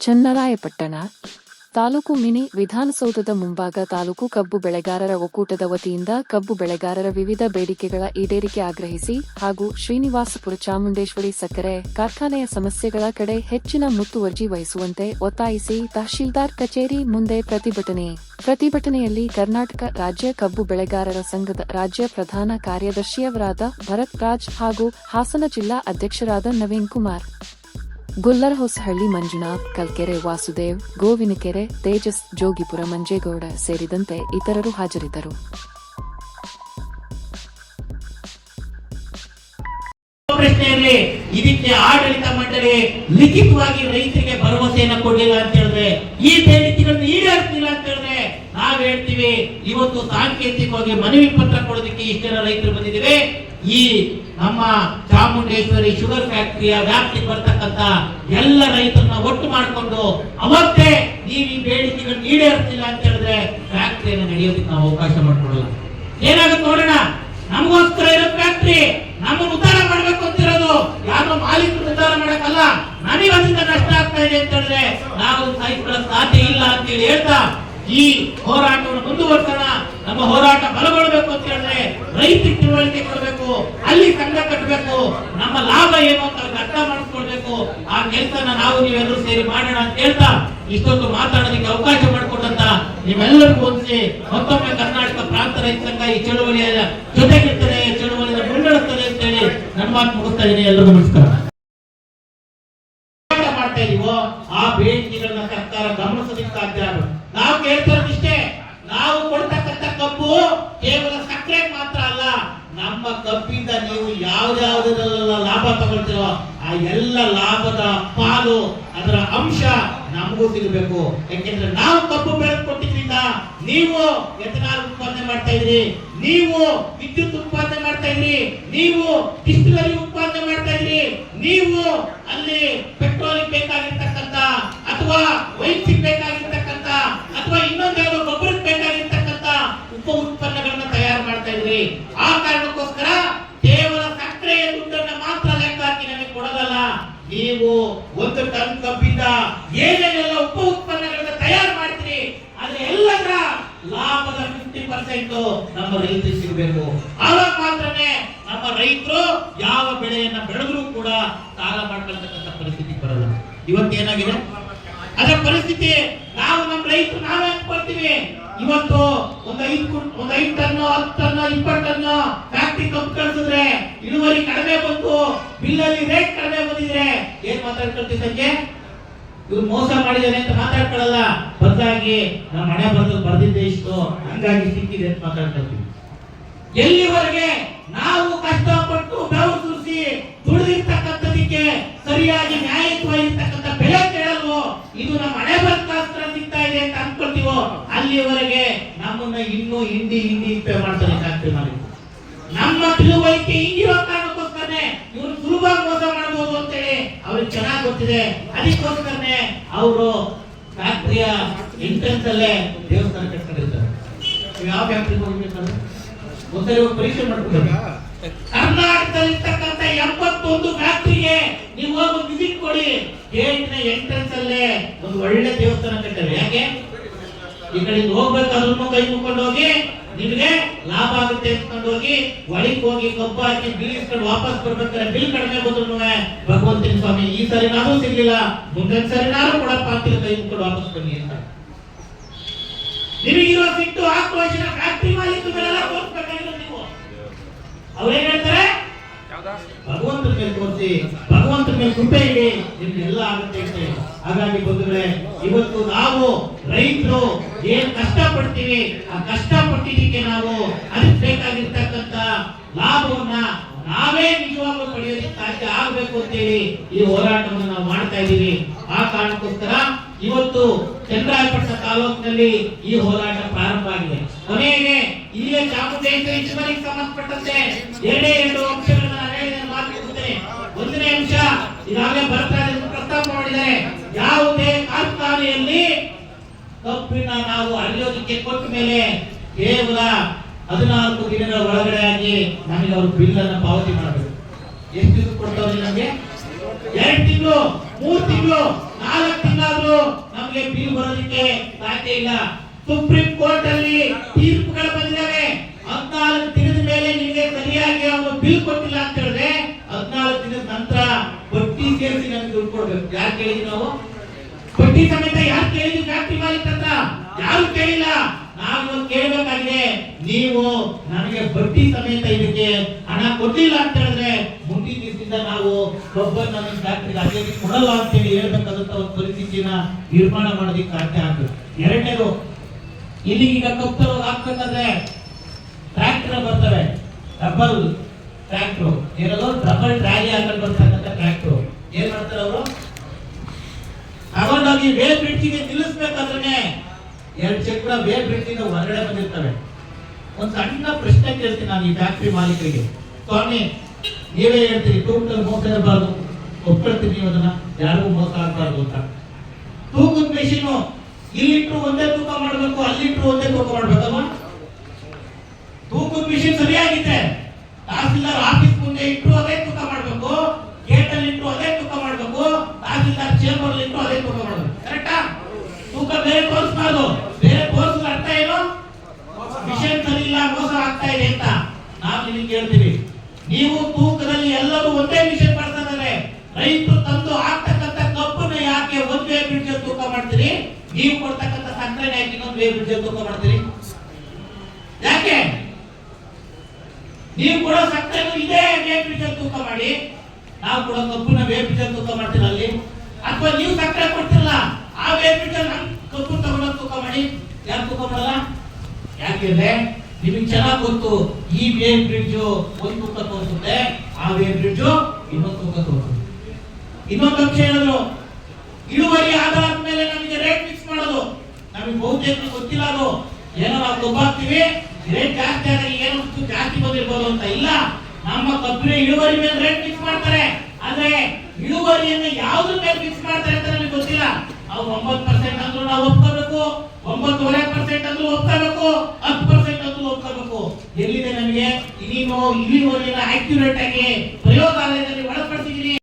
Channarayapatna, taluk mini ವಿಧಾನಸೌಧದ ಮುಂಭಾಗ ತಾಲೂಕು ಕಬ್ಬು ಬೆಳೆಗಾರರ ಒಕ್ಕೂಟದ ವತಿಯಿಂದ ಕಬ್ಬು ಬೆಳೆಗಾರರ ವಿವಿಧ ಬೇಡಿಕೆಗಳ ಈಡೇರಿಕೆ ಆಗ್ರಹಿಸಿ ಹಾಗೂ ಶ್ರೀನಿವಾಸಪುರ ಚಾಮುಂಡೇಶ್ವರಿ ಸಕ್ಕರೆ ಕಾರ್ಖಾನೆಯ ಸಮಸ್ಯೆಗಳ ಕಡೆ ಹೆಚ್ಚಿನ ಮುತ್ತುವರ್ಜಿ ವಹಿಸುವಂತೆ ಒತ್ತಾಯಿಸಿ ತಹಶೀಲ್ದಾರ್ ಕಚೇರಿ ಮುಂದೆ ಪ್ರತಿಭಟನೆ. ಪ್ರತಿಭಟನೆಯಲ್ಲಿ ಕರ್ನಾಟಕ ರಾಜ್ಯ ಕಬ್ಬು ಬೆಳೆಗಾರರ ಸಂಘದ ರಾಜ್ಯ ಪ್ರಧಾನ ಕಾರ್ಯದರ್ಶಿಯವರಾದ ಭರತ್ ರಾಜ್ ಹಾಗೂ ಹಾಸನ ಜಿಲ್ಲಾ ಅಧ್ಯಕ್ಷರಾದ ನವೀನ್ ಕುಮಾರ್. ಗೊಲ್ಲರಹೊಸಹಳ್ಳಿ ಮಂಜುನಾಥ್, ಕಲ್ಕೆರೆ ವಾಸುದೇವ್ ಗೋವಿನಕೆರೆ ತೇಜಸ್, ಜೋಗಿಪುರ, ಮಂಜೇಗೌಡ ಸೇರಿದಂತೆ ಇತರರು ಹಾಜರಿದ್ದರು. ಪ್ರಶ್ನೆಯಲ್ಲಿ ಇದಕ್ಕೆ ಆಡಳಿತ ಮಂಡಳಿ ಲಿಖಿತವಾಗಿ ರೈತರಿಗೆ ಭರವಸೆಯನ್ನು ಕೊಡಲಿಲ್ಲ ಅಂತ ಹೇಳಿದ್ರೆ ಈ ಬೇಡಿಕೆಗಳನ್ನು ಈಡೇರಿಸಿಲ್ಲ ಅಂತ ಹೇಳಿದ್ರೆ ನಾವ್ ಹೇಳ್ತೀವಿ, ಇವತ್ತು ಸಾಂಕೇತಿಕವಾಗಿ ಮನವಿ ಪತ್ರ ಕೊಡೋದಕ್ಕೆ ಇಷ್ಟೆಲ್ಲ ರೈತರು ಬಂದಿದ್ದೇವೆ. ಈ ನಮ್ಮ ಚಾಮುಂಡೇಶ್ವರಿ ಶುಗರ್ ಫ್ಯಾಕ್ಟರಿಯ ವ್ಯಾಪ್ತಿಗೆ ಬರ್ತಕ್ಕಂತ ಎಲ್ಲ ರೈತರನ್ನ ಒಟ್ಟು ಮಾಡಿಕೊಂಡು ಅವತ್ತೇ ನೀವು ಈ ಬೇಡಿಕೆಗಳನ್ನ ಈಡೇರಿಸಲಿಲ್ಲ ಅಂತ ಹೇಳಿದ್ರೆ ಫ್ಯಾಕ್ಟರಿಯನ್ನು ನಡೆಯೋದಕ್ಕೆ ನಾವು ಅವಕಾಶ ಮಾಡಿಕೊಡಲ್ಲ. ಏನಾಗುತ್ತೆ ನೋಡೋಣ? ನಮಗೋಸ್ಕರ ಇರೋ ಫ್ಯಾಕ್ಟರಿ ನಮ್ಮನ್ನು ಉದ್ಧಾರ ಮಾಡ್ಬೇಕು ಅಂತಿರೋದು ಯಾರು ಮಾಲೀಕರು ಉದ್ಧಾರ ಮಾಡಕ್ಕಲ್ಲ. ನನಗೆ ಅದರಿಂದ ನಷ್ಟ ಆಗ್ತಾ ಇದೆ ಅಂತ ಹೇಳಿದ್ರೆ ನಾವು ಸಾಧ್ಯ ಇಲ್ಲ ಅಂತ ಹೇಳಿ ಹೇಳ್ತಾ ಈ ಹೋರಾಟವನ್ನು ಮುಂದುವರ್ಸೋಣ. ನಮ್ಮ ಹೋರಾಟ ಬಲಗೊಳ್ಳಬೇಕು ಅಂತ ಹೇಳಿದ್ರೆ ರೈತರಿಗೆ ತಿಳುವಳಿಕೆ ಕೊಡಬೇಕು, ಅಲ್ಲಿ ಸಂಘ ಕಟ್ಟಬೇಕು ನಮ್ಮ ಲಾಭ ಏನು ಅಂತ ಅರ್ಥ ಮಾಡಿಕೊಳ್ಬೇಕು. ಆ ಕೆಲಸನ ನಾವು ನೀವೆಲ್ಲರೂ ಸೇರಿ ಮಾಡೋಣ ಅಂತ ಹೇಳ್ತಾ ಇಷ್ಟೊಂದು ಮಾತಾಡೋದಕ್ಕೆ ಅವಕಾಶ ಮಾಡಿಕೊಟ್ಟಂತ ನಿಮ್ಮೆಲ್ಲರಿಗೂ ಹೊಂದಿಸಿ ಮತ್ತೊಮ್ಮೆ ಕರ್ನಾಟಕ ಪ್ರಾಂತ ರೈತ ಸಂಘ ಈ ಚಳುವಳಿಯ ಜೊತೆಗಿರ್ತದೆ, ಚಳುವಳಿಯ ಮುನ್ನಡೆಸ್ತದೆ ಅಂತ ಹೇಳಿ ನನ್ನ ಮಾತು ಮುಗಿಸ್ತಾ ಇದ್ದೀನಿ. ಎಲ್ಲರಿಗೂ ನಮಸ್ಕಾರ ಹೋರಾಟ ಮಾಡ್ತಾ ಇದೀವೋ ಆ ಬೇಡಿಕೆಗಳನ್ನ ಸರ್ಕಾರ ಗಮನಿಸೋದಕ್ಕೆ ಸಾಧ್ಯ ಆಗುತ್ತೆ ನಾವು ಕೇಳ್ತಿರೋದಿಷ್ಟೇ ನಾವು ಕೊಡ್ತಕ್ಕಂಥ ಕಬ್ಬು ಕೇವಲ ಸಕ್ಕರೆ ಮಾತ್ರ ಅಲ್ಲ, ನಮ್ಮ ಕಬ್ಬಿಂದ ನೀವು ಯಾವ್ದಾವ್ದಲ್ಲ ಲಾಭ ತಗೊಳ್ತಿರೋ ಆ ಎಲ್ಲ ಲಾಭದ ಪಾಲು ಅದರ ಅಂಶ ನಮಗೂ ಸಿಗಬೇಕು. ಯಾಕೆಂದ್ರೆ ನಾವು ಕಬ್ಬು ಬೆಳೆದು ಕೊಟ್ಟಿದ್ರಿಂದ ನೀವು ಎಥನಾಲ್ ಉತ್ಪಾದನೆ ಮಾಡ್ತಾ ಇದ್ರಿ, ನೀವು ವಿದ್ಯುತ್ ಉತ್ಪಾದನೆ ಮಾಡ್ತಾ ಇದ್ರಿ, ನೀವು ಡಿಸ್ಟಿಲರಿ ಉತ್ಪಾದನೆ ಮಾಡ್ತಾ ಇದ್ರಿ, ನೀವು ಅಲ್ಲಿ ಪೆಟ್ರೋಲಿಗೆ ಬೇಕಾಗಿರ್ತಕ್ಕಂಥ ಅಥವಾ ವೈದ್ಯಕ್ಕೆ ಬೇಕಾಗಿರ್ತಕ್ಕಂಥ ಅಥವಾ ಇನ್ನೊಂದೇನೋ ಗೊಬ್ಬರಕ್ಕೆ ಬೇಕಾಗಿರ್ತಕ್ಕಂಥ ಉಪ ಉತ್ಪನ್ನಗಳನ್ನ ತಯಾರು ಮಾಡ್ತಾ ಇದ್ರಿ ಆ ಕಾರಣಕ್ಕೋಸ್ಕರ ಕೇವಲ ಸಕ್ಕರೆಯ ದುಡ್ಡನ್ನ ಮಾತ್ರ ಲೆಕ್ಕ ಹಾಕಿ ನಮಗೆ ಕೊಡೋದಲ್ಲ ನೀವು ಒಂದು ಟನ್ ಕಬ್ಬಿಂದ ಏನೇನೆಲ್ಲ ಉಪ ಉತ್ಪನ್ನಗಳನ್ನ ತಯಾರು ಮಾಡ್ತೀರಿ ಅದ್ರ ಎಲ್ಲದರ ಲಾಭದ ಫಿಫ್ಟಿ ಪರ್ಸೆಂಟ್ ನಮ್ಮ ರೈತರಿಗೆ ಸಿಗಬೇಕು. ಆವಾಗ ಮಾತ್ರನೇ ನಮ್ಮ ರೈತರು ಯಾವ ಬೆಳೆಯನ್ನ ಬೆಳೆದ್ರು ಕೂಡ ಸಾಲ ಮಾಡ್ಕೊಳ್ತಕ್ಕಂಥ ಪರಿಸ್ಥಿತಿ ಬರಲ್ಲ. ಇವತ್ತೇನಾಗಿದೆ ಅದರ ಪರಿಸ್ಥಿತಿ, ನಾವು ನಮ್ಮ ರೈತರು ನಾವೇ ಅನ್ಕೊಳ್ತೀವಿ ಇವತ್ತು ಒಂದ್ ಐದು ಒಂದ್ ಐದು ಟನ್ ಹತ್ತು ಟನ್ ಇಪ್ಪತ್ತು ಟನ್ ಫ್ಯಾಕ್ಟ್ರಿ ಕಬ್ಬು ಕಳ್ಸಿದ್ರೆ ಇಳುವರಿ ಕಡಿಮೆ ಬಂತು ಬಿಲ್ಲಲ್ಲಿ ರೇಟ್ ಕಡಿಮೆ ಬಂದಿದ್ರೆ ಏನ್ ಮಾತಾಡ್ಕೊಳ್ತೀವಿ ಸಂಜೆ? ಇವ್ರು ಮೋಸ ಮಾಡಿದಾರೆ ಅಂತ ಮಾತಾಡ್ಕೊಳ್ಳಲ್ಲ ಬದಲಾಗಿ ನಮ್ಮ ಹಣೆ ಬರೆದು ಬರ್ದಿದ್ದೆ ಇಷ್ಟು ಹಂಗಾಗಿ ಸಿಕ್ಕಿದೆ ಅಂತ ಮಾತಾಡ್ತೀವಿ ಎಲ್ಲಿವರೆಗೆ ನಾವು ಕಷ್ಟಪಟ್ಟು ಬೆವರು ಸುರಿಸಿ ದುಡಿದಿರ್ತಕ್ಕಂಥದಕ್ಕೆ ಸರಿಯಾಗಿ ನ್ಯಾಯಯುತವಾಗಿರ್ತಕ್ಕಂಥ ಬೆಲೆ ಕೇಳಲ್ವೋ? ಇದು ನಮ್ಮ ಹಣೆ ಬರ್ತಾಸ್ತ್ರ ಸಿಗ್ತಾ ಇದೆ ಅಂತ ಅನ್ಕೊಳ್ತೀವೋ? ಅಲ್ಲಿವರೆಗೆ ನಮ್ಮನ್ನ ಇನ್ನೂ ಹಿಂದಿ ಹಿಂದಿ ಹಿಂಪೆ ಮಾಡ್ತಾರೆ ನಾವು ನಮ್ಮ ತಿಳುವಳಿಕೆ ಹಿಂಗಿರೋ ಕಾರಣಕ್ಕೋಸ್ಕರನೇ ಇವರು ಸುಲಭವಾಗಿ ಮೋಸ ಮಾಡಬಹುದು ಅಂತೇಳಿ ಅವ್ರಿಗೆ ಚೆನ್ನಾಗಿ ಗೊತ್ತಿದೆ. ಅದಕ್ಕೋಸ್ಕರನೇ ಅವರು ಫ್ಯಾಕ್ಟ್ರಿಯ ಎಂಟ್ರೆನ್ಸ್ ಅಲ್ಲೇ ದೇವಸ್ಥಾನ ಕಟ್ಕೊಂಡಿರ್ತಾರೆ. ನೀವು ಯಾವ ಫ್ಯಾಕ್ಟ್ರಿಗೆ ಹೋಗ್ಬೇಕಂದ್ರೆ ಒಂದ್ಸರಿ ಹೋಗಿ ಪರೀಕ್ಷೆ ಮಾಡ್ಕೊಬೇಕು ಕರ್ನಾಟಕದಲ್ಲಿ ಇರ್ತಕ್ಕಂಥ ಎಂಬತ್ತೊಂದು ಫ್ಯಾಕ್ಟ್ರಿಗೆ ನೀವು ಹೋಗಿ ವಿಸಿಟ್ ಕೊಡಿ. ಗೇಟ್ನ ಎಂಟ್ರೆನ್ಸ್ ಅಲ್ಲೇ ಒಂದು ಒಳ್ಳೆ ದೇವಸ್ಥಾನ ಕಟ್ಟಾರೆ. ಯಾಕೆ? ಈ ಕಡೆಯಿಂದ ಹೋಗ್ಬೇಕಾದ್ರೂ ಕೈ ಮುಕ್ಕೊಂಡು ಹೋಗಿ, ನಿಮಗೆ ಲಾಭ ಆಗುತ್ತೆ ಅಂದ್ಕೊಂಡು ಹೋಗಿ ಒಳಗೆ ಹೋಗಿ ಕಬ್ಬು ಹಾಕಿ ಬಿಲ್ ಇಸ್ಕೊಂಡು ವಾಪಸ್ ಬರ್ಬೇಕಾದ್ರೆ ಬಿಲ್ ಕಡಿಮೆ ಬಂದ್ರು ಭಗವಂತನ ಸ್ವಾಮಿ, ಈ ಸರಿನಾದ್ರೂ ಸಿಗ್ಲಿಲ್ಲ, ಮುಂದಿನ ಸರಿನಾದ್ರೂ ಕೊಡಪ್ಪ ಅಂತೀನಿ ಕೈ ಮುಕ್ಕೊಂಡು ವಾಪಸ್ ಬನ್ನಿ ಅಂತ. ನಿಮಗಿರೋ ಸಿಟ್ಟು ಆಕ್ರೋಶನ ಫ್ಯಾಕ್ಟ್ರಿ ಮಾಲೀಕರೆಲ್ಲ ತೋರಿಸ್ಬೇಕಾಗಿಲ್ಲ ನೀವು. ಅವ್ರೇನ್ ಹೇಳ್ತಾರೆ? ಭಗವಂತನ ಮೇಲೆ ತೋರಿಸಿ, ಭಗವಂತನ ಮೇಲೆ ಕೃಪೆ ಇಡಿ, ನಿಮ್ಗೆಲ್ಲ ಆಗುತ್ತೆ ಅಂತ. ಹಾಗಾಗಿ ಬಂಧುಗಳೇ, ಇವತ್ತು ನಾವು ರೈತರು ಏನ್ ಕಷ್ಟ ಪಡ್ತೀವಿ ಆ ಕಷ್ಟ ಪಟ್ಟಿದ್ದಕ್ಕೆ ನಾವು ಅದಕ್ಕೆ ಬೇಕಾಗಿರ್ತಕ್ಕಂತ ಲಾಭವನ್ನ ನಾವೇ ನಿಜವಾಗ್ಲೂ ಪಡೆಯೋದಕ್ಕೆ ಸಾಧ್ಯ ಆಗ್ಬೇಕು ಅಂತೇಳಿ ಈ ಹೋರಾಟವನ್ನು ನಾವು ಮಾಡ್ತಾ ಇದ್ದೀವಿ. ಆ ಕಾರಣಕ್ಕೋಸ್ಕರ ಇವತ್ತು ಚಂದ್ರಾಯಪಟ್ಟಣ ತಾಲೂಕಿನಲ್ಲಿ ಈ ಹೋರಾಟ ಪ್ರಾರಂಭ ಆಗಿದೆ. ಕೊನೆಗೆ ಇಲ್ಲಿಯ ಚಾಮುಂಡೇಶ್ವರಿ ಚಿಮರಿಗೆ ಸಂಬಂಧಪಟ್ಟಂತೆ ಎರಡೇ ಎರಡು ಅಂಶಗಳನ್ನ ನಾನು ಹೇಳಿದ ಮಾತು ಒಂದನೇ ಅಂಶ, ಈಗಾಗಲೇ ಬರ್ತಾ ಇದೆ ಪ್ರಸ್ತಾಪ ಮಾಡಿದ್ದಾರೆ. ಯಾವುದೇ ಕಾರ್ಖಾನೆಯಲ್ಲಿ ಕಬ್ಬಿನ ನಾವು ಅರಿಯೋದಕ್ಕೆ ಕೊಟ್ಟ ಮೇಲೆ ಕೇವಲ ಹದಿನಾಲ್ಕು ದಿನಗಳ ಒಳಗಡೆ ಆಗಿ ನಮಗೆ ಅವರು ಬಿಲ್ ಅನ್ನು ಪಾವತಿ ಮಾಡಬೇಕು. ಎಷ್ಟು ಕೊಡ್ತಾವ್ರಿ ನಮಗೆ? ಎರಡು ತಿಂಗಳು, ಮೂರು ತಿಂಗಳು, ನಾಲ್ಕು ತಿಂಗಳಾದ್ರೂ ನಮಗೆ ಬಿಲ್ ಬರೋದಕ್ಕೆ ಸಾಧ್ಯ ಇಲ್ಲ. ಸುಪ್ರೀಂ ಕೋರ್ಟ್ ಅಲ್ಲಿ ತೀರ್ಪುಗಳು ಬಂದಿದ್ದಾವೆ. ಹದಿನಾಲ್ಕು ದಿನದ ಮೇಲೆ ನಿಮಗೆ ಸರಿಯಾಗಿ ಅವನು ಬಿಲ್ ಕೊಟ್ಟಿಲ್ಲ ಅಂತ ಹೇಳಿದ್ರೆ ಹದಿನಾಲ್ಕು ದಿನದ ನಂತರ ಬಡ್ಡಿ ಸೇರಿಸಿ ನಮ್ಗೆ ದುಡ್ಡು ಕೊಡ್ಬೇಕು. ಯಾರು ಕೇಳಿದ್ವಿ ನಾವು? ಬಡ್ಡಿ ಸಮೇತ ಯಾರು ಕೇಳಿದ್ವಿ ಫ್ಯಾಕ್ಟ್ರಿ ಮಾಲೀಕ ಅಂತ ಯಾರು ಕೇಳಬೇಕಾಗಿದೆ ನನಗೆ ಬಡ್ಡಿ ಸಮೇತ ಇದಕ್ಕೆ ಹಣ ಕೊಟ್ಟಿಲ್ಲ ಅಂತ ಹೇಳಿದ್ರೆ ಮುಂದಿನ ದಿವಸದಿಂದ ನಾವು ಕಬ್ಬನ್ನ ನಮ್ಮ ಫ್ಯಾಕ್ಟ್ರಿಗೆ ಅದೇ ರೀತಿ ಕೊಡಲ್ಲ ಅಂತ ಹೇಳಿ ಹೇಳ್ಬೇಕಾದಂತ ಒಂದು ಪರಿಸ್ಥಿತಿನ ನಿರ್ಮಾಣ ಮಾಡೋದಕ್ಕೆ ಸಾಧ್ಯ ಆಗ್ತದೆ. ಎರಡನೇದು ಇಲ್ಲಿ ಈಗ ಕಬ್ಬು ತರೋದು ಹಾಕ್ಬೇಕಂದ್ರೆ ಟ್ರ್ಯಾಕ್ಟರ್ ಬರ್ತವೆ. ಡಬಲ್ ಟ್ರ್ಯಾಕ್ಟರ್ ಏನದು? ಡಬಲ್ ಟ್ರಾಲಿ ಹಾಕೊಂಡು ಬರ್ತಕ್ಕಂಥ ಟ್ರ್ಯಾಕ್ಟರ್ ಏನ್ ಮಾಡ್ತಾರೆ ಅವರು? ತಗೊಂಡೋಗಿ ವೇ ಬ್ರಿಡ್ಜಿಗೆ ನಿಲ್ಲಿಸ್ಬೇಕಾದ್ರೆ ಎರಡು ಚಕ್ರ ವೇ ಬ್ರಿಡ್ಜಿಂದ ಹೊರಗಡೆ ಬಂದಿರ್ತವೆ. ಒಂದ್ ಸಣ್ಣ ಪ್ರಶ್ನೆ ಕೇಳ್ತೀನಿ ನಾನು ಈ ಫ್ಯಾಕ್ಟ್ರಿ ಮಾಲೀಕರಿಗೆ. ಸ್ವಾಮಿ, ನೀವೇ ಹೇಳ್ತೀರಿ, ತೂಕದಲ್ಲಿ ಮೋಸ ಇರಬಾರ್ದು. ಒಪ್ಕೊಳ್ತೀನಿ ನೀವು ಅದನ್ನ. ಯಾರಿಗೂ ಮೋಸ ಆಗಬಾರ್ದು ಅಂತ. ತೂಕದ ಮೆಷಿನು ಇಲ್ಲಿಟ್ರು ಒಂದೇ ತೂಕ ಮಾಡಬೇಕು ಅಲ್ಲಿಟ್ರು ಒಂದೇ ತೂಕ ಮಾಡ್ಬೇಕಮ್ಮ ತೂಕದ ಮಿಷಿನ್ ಸರಿಯಾಗಿದೆ ತಹಸೀಲ್ದಾರ್ ಆಫೀಸ್ ಮುಂದೆ ಇಟ್ಟು ಅದೇ ತೂಕ ಮಾಡಬೇಕು ಗೇಟ್ ಅಲ್ಲಿ ಅದೇ ತೂಕ ಮಾಡಬೇಕು, ತಹಸೀಲ್ದಾರ್ ಚೇಂಬರ್ ಅಲ್ಲಿ ಅದೇ ತೂಕ ಮಾಡಬೇಕು. ಕರೆಕ್ಟಾ ತೂಕ ಬೇರೆ ತೋರಿಸ್ಬಾರ್ದು. ಬೇರೆ ತೋರಿಸಿದ ಅರ್ಥ ಏನು ಮಿಷನ್ ಸರಿ ಇಲ್ಲ ಮೋಸ ಆಗ್ತಾ ಇದೆ ಅಂತ ನಿಮಗೆ ಕೇಳ್ತೀವಿ. ನೀವು ತೂಕದಲ್ಲಿ ಎಲ್ಲರೂ ಒಂದೇ ಮಿಷನ್ ಮಾಡ್ತಾ ಇದ್ದಾರೆ. ರೈತರು ತಂದು ಆಗ್ತಕ್ಕಂಥ ಕಬ್ಬನ್ನ ಯಾಕೆ ಒಂದು ವೇ ಬ್ರಿಡ್ಜ್ ತೂಕ ಮಾಡ್ತೀರಿ? ನೀವು ಕೊಡ್ತಕ್ಕಂಥ ಸಕ್ಕರೆ ಯಾಕೆ ಇನ್ನೊಂದು ವೇ ಬ್ರಿಡ್ಜ್ ತೂಕ ಮಾಡ್ತೀರಿ? ಯಾಕೆ? ನೀವು ಕೊಡೋ ಸಕ್ಕರೆ ಇದೇ ವೇಪಿಜಲ್ ತೂಕ ಮಾಡಿ. ನಾವು ಕೊಡೋ ಕಬ್ಬನ್ನ ಬ್ರಿಡ್ಜ್ ತೂಕ ಮಾಡ್ತೀರ ಅಲ್ಲಿ? ಅಥವಾ ನೀವು ಸಕ್ಕರೆ ಕೊಡ್ತಿರಲ್ಲ, ಆ ವೇ ಬ್ರಿಡ್ಜ್ ಕಬ್ಬು ತಗೊಂಡು ತೂಕ ಮಾಡಿ. ಯಾಕೆ ತೂಕ ಮಾಡಲ್ಲ? ಯಾಕೆಂದ್ರೆ ನಿಮಗೆ ಚೆನ್ನಾಗಿ ಗೊತ್ತು, ಈ ವೇ ಬ್ರಿಡ್ಜ್ ಒಂದು ತೂಕ ತೋರಿಸುತ್ತೆ, ಆ ವೇ ಬ್ರಿಡ್ಜ್ ಇನ್ನೊಂದು ತೂಕ ತೋರಿಸುತ್ತೆ. ಇನ್ನೊಂದು ಅಂಶ ಹೇಳಿದ್ರು, ಇಳುವರಿ ಆಧಾರದ ಮೇಲೆ ನಮಗೆ ರೇಟ್ ಫಿಕ್ಸ್ ಮಾಡೋದು. ನಮಗೆ ಬಹುತೇಕ ಗೊತ್ತಿಲ್ಲ ಅದು. ಏನೋ ನಾವು ಕಬ್ಬು ರೇಟ್ ಜಾಸ್ತಿ ಆದಾಗ ಏನೋ ಜಾಸ್ತಿ ಬಂದಿರ್ಬೋದು ಅಂತ ಇಲ್ಲ. ನಮ್ಮ ಕಬ್ಬಿನ ಇಳುವರಿ ಮೇಲೆ ರೇಟ್ ಫಿಕ್ಸ್ ಮಾಡ್ತಾರೆ. ಆದ್ರೆ ಇಳುವರಿಯನ್ನು ಯಾವ್ದ್ರ ಮೇಲೆ ಫಿಕ್ಸ್ ಮಾಡ್ತಾರೆ ಅಂತ ನಮಗೆ ಗೊತ್ತಿಲ್ಲ. ಅವ್ರು ಒಂಬತ್ತು ಪರ್ಸೆಂಟ್ ಅಂದ್ರೂ ನಾವು ಒಪ್ಕೋಬೇಕು. ಒಂಬತ್ತುವರೆ ಪರ್ಸೆಂಟ್ ಅಂದ್ರೂ ಒಪ್ಕೋಬೇಕು. ಹತ್ತು ಪರ್ಸೆಂಟ್ ಅಂದ್ರೂ ಒಪ್ಕೋಬೇಕು. ಎಲ್ಲಿದೆ ನಮಗೆ? ನೀನು ಇಳುವರಿಯನ್ನ ಆಕ್ಯುರೇಟ್ ಆಗಿ ಪ್ರಯೋಗಾಲಯದಲ್ಲಿ ಒಳ